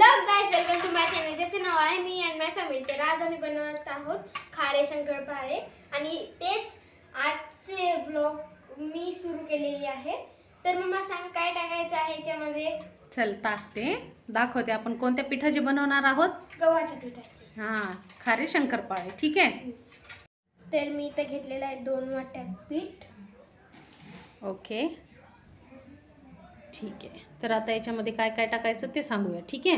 Hello guys welcome to my channel ज्याचं नाव आहे मी अँड माय फॅमिली तर आज आम्ही बनवत आहोत खारे शंकरपाळे आणि तेच आजचे ब्लॉग मी सुरू केलेली आहे. तर मग सांग काय टाकायचं आहे याच्यामध्ये? चल टाकते. दाखवते आपण कोणत्या पिठाचे बनवणार आहोत. गव्हाच्या पिठाचे. हां खारे शंकरपाळे ठीक आहे? तर मी इथं घेतलेलं आहे दोन वाट्या पीठ. ओके ठीक आहे. तर आता याच्यामध्ये काय काय टाकायचं ते सांगूया ठीक आहे.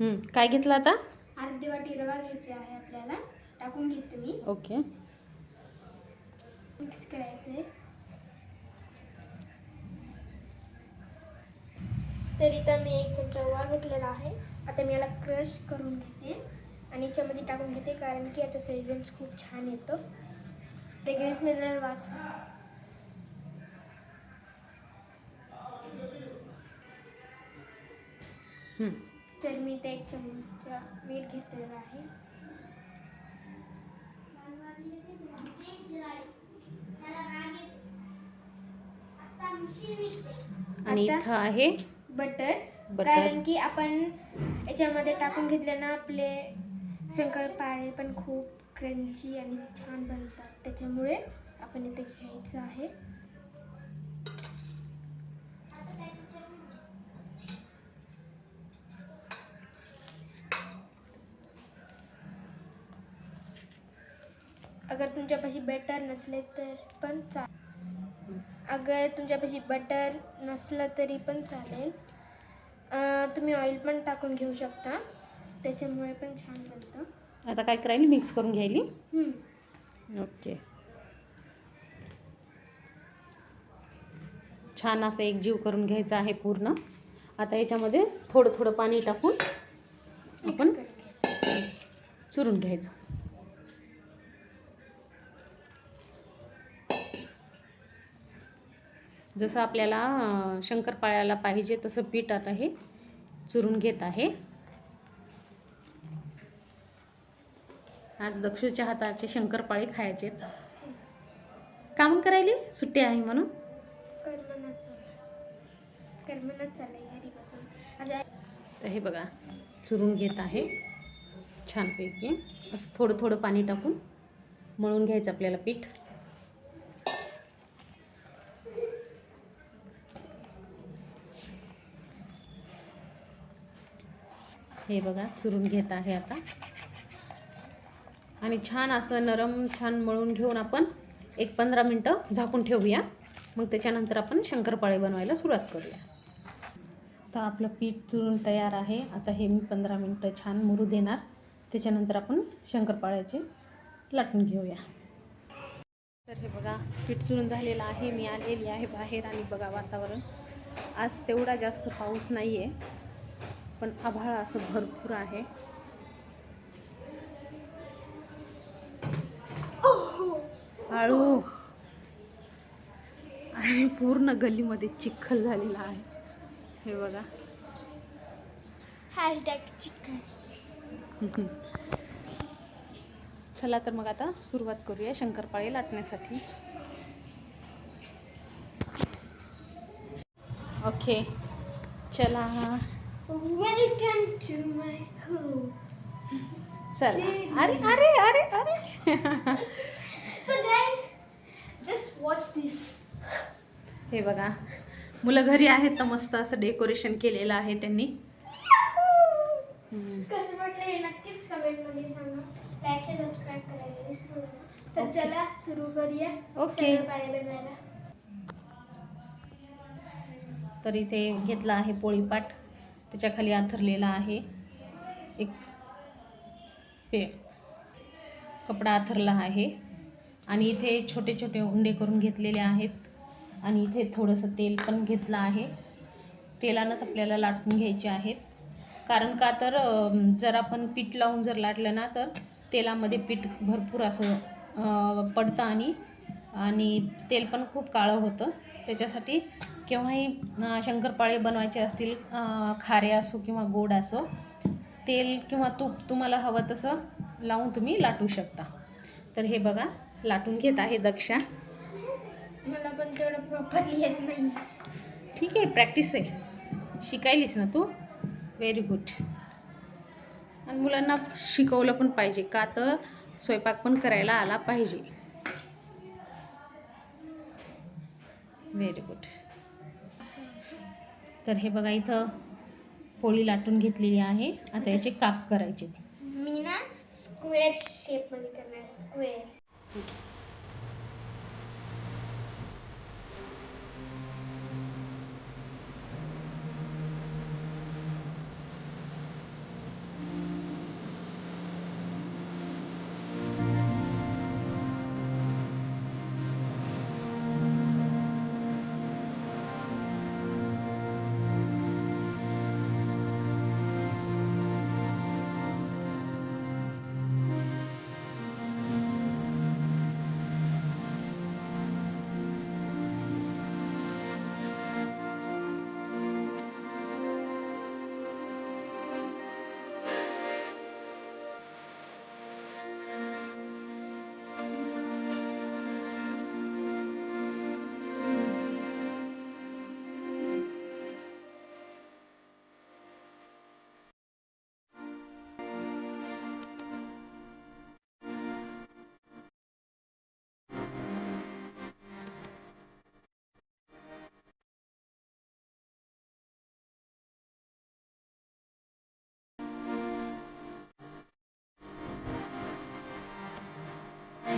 हं, काय घेतलं आता? अर्धी वाटी रवा घ्यायची आहे आपल्याला. टाकून घेते मी. ओके. मिक्स करायचे तर इथं मी एक चमचा ओवा घेतलेला आहे. आता मी याला क्रश करून घेते आणि याच्यामध्ये टाकून घेते कारण की याचा फ्रेग्रन्स खूप छान येतो. फ्रेग्रन्स मिळणार वाच तर मी ते एक चमचा मीठ घेतलेलं आहे. आणि इथं आहे बटर. बटर. कारण की आपण याच्यामध्ये टाकून घेतले ना आपले शंकरपाळे पण खूप क्रंची आणि छान बनतात. त्याच्यामुळे आपण इथे घ्यायचं आहे. अगर तुमच्यापाशी बटर नसले तर पण चा अगर तुमच्यापाशी बटर नसलं तरी पण चालेल. तुम्ही ऑइल पण टाकून घेऊ शकता. त्याच्यामुळे पण छान बनतं. आता काय करायला? मिक्स करून घ्यायली. ओके छान असं एक जीव करून घ्यायचा आहे पूर्ण. आता याच्यामध्ये थोडं थोडं पाणी टाकून आपण. चुरून घ्यायचं. जसं आपल्याला शंकरपाळ्याला पाहिजे तसं पीठ आता हे चुरून घेत आहे. आज दक्षूच्या हाताचे शंकरपाळे खायचे काम करायली? सुट्टी आहे म्हणून? तर हे बघा चुरून घेत आहे छानपैकी. असं थोडं थोडं पाणी टाकून मळून घ्यायचं आपल्याला पीठ. हे बघा चुरून घेत आहे आता. आणि छान असं नरम छान मळून घेऊन आपण एक पंधरा मिनटं झाकून ठेवूया. मग त्याच्यानंतर आपण शंकरपाळे बनवायला सुरुवात करूया. तर आपलं पीठ चुरून तयार आहे. आता हे मी पंधरा मिनटं छान मुरू देणार. त्याच्यानंतर आपण शंकरपाळ्याचे लाटून घेऊया. तर हे बघा पीठ चुरून झालेलं आहे. मी आलेली आहे बाहेर आणि बघा वातावरण. आज तेवढा जास्त पाऊस नाही आहे पण आभाळ असं भरपूर आहे. हळू आणि पूर्ण गल्लीमध्ये चिखल झालेला आहे. हे बघा. हॅशटॅग चिकन चला तर मग आता सुरुवात करूया शंकरपाळे लाटण्यासाठी. ओके. चला. वेलकम टू माय होम चला. अरे अरे अरे अरे. So guys just watch this हे बघा. मुलं घरी आहेत तर मस्त असं डेकोरेशन केलेलं आहे त्यांनी. कसं वाटलं हे नक्कीच कमेंटमध्ये सांगा. लाईक शेअर सबस्क्राईब करायला विसरू नका. तर Okay. चला सुरू करूया. Okay. शंकरपाळे बनवायला. तर इथे घेतला आहे पोळीपाट. त्याच्याखाली आथरलेला आहे. एक पे कपडा आथरला आहे. आणि इथे छोटे छोटे उंडे करून घेतलेले आहेत. आणि इथे थोडंसं तेल पण घेतलं आहे. तेलानंच आपल्याला लाटून घ्यायचे आहेत. कारण का तर जर आपण पीठ लावून जर लाटलं ना तर तेलामध्ये पीठ भरपूर असं पडतं आणि आणि तेल पण खूप काळं होतं. त्याच्यासाठी केव्हाही शंकरपाळे बनवायचे असतील खारे असो किंवा गोड असो तेल किंवा तूप तुम्हाला हवं तसं लावून तुम्ही लाटू शकता. तर हे बघा लाटून घेत आहे दक्षा. मला पण तेवढं प्रॉपरली येत नाही. ठीक आहे प्रॅक्टिस आहे. शिकायलीस ना तू? व्हेरी गुड आणि मुलांना शिकवलं पण पाहिजे का तर स्वयंपाक पण करायला आला पाहिजे. व्हेरी गुड तर हे बघा इथं पोळी लाटून घेतलेली आहे. आता याचे काप करायचे. मी ना स्क्वेअर शेपमध्ये करणार स्क्वेअर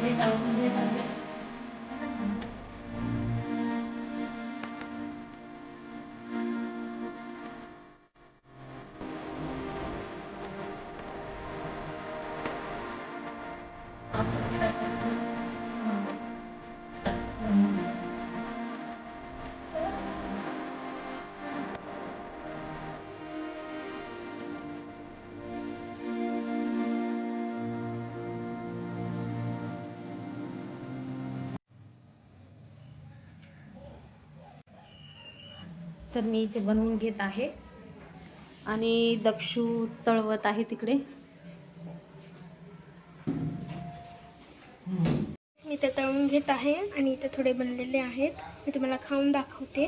হবে তাও হবে तर मी इथे बनवून घेत आहे. आणि दक्षू तळवत आहे तिकडे. मी ते तळून घेत आहे आणि इथे थोडे बनलेले आहेत. मी तुम्हाला खाऊन दाखवते.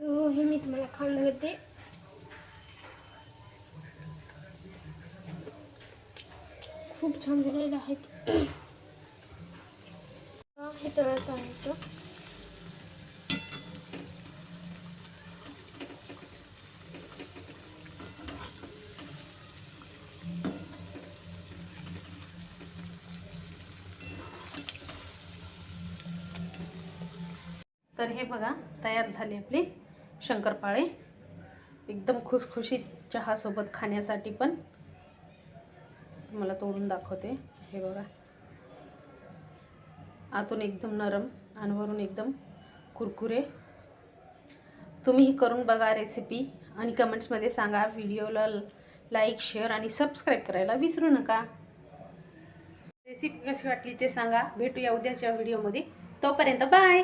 हो हे मी तुम्हाला खाऊन दाखवते. खूप छान झालेले आहेत. हे तळत आहे तर हे बघा तयार झाले आपले शंकरपाळे. एकदम खुसखुशीत चहासोबत खाण्यासाठी पण. मला तोडून दाखवते. हे बघा. आतून एकदम नरम आणि वरून एकदम कुरकुरे. तुम्हीही करून बघा रेसिपी आणि कमेंट्समध्ये सांगा. व्हिडिओला लाईक शेअर आणि सबस्क्राईब करायला विसरू नका. रेसिपी कशी वाटली ते सांगा. भेटूया उद्याच्या व्हिडिओमध्ये तोपर्यंत बाय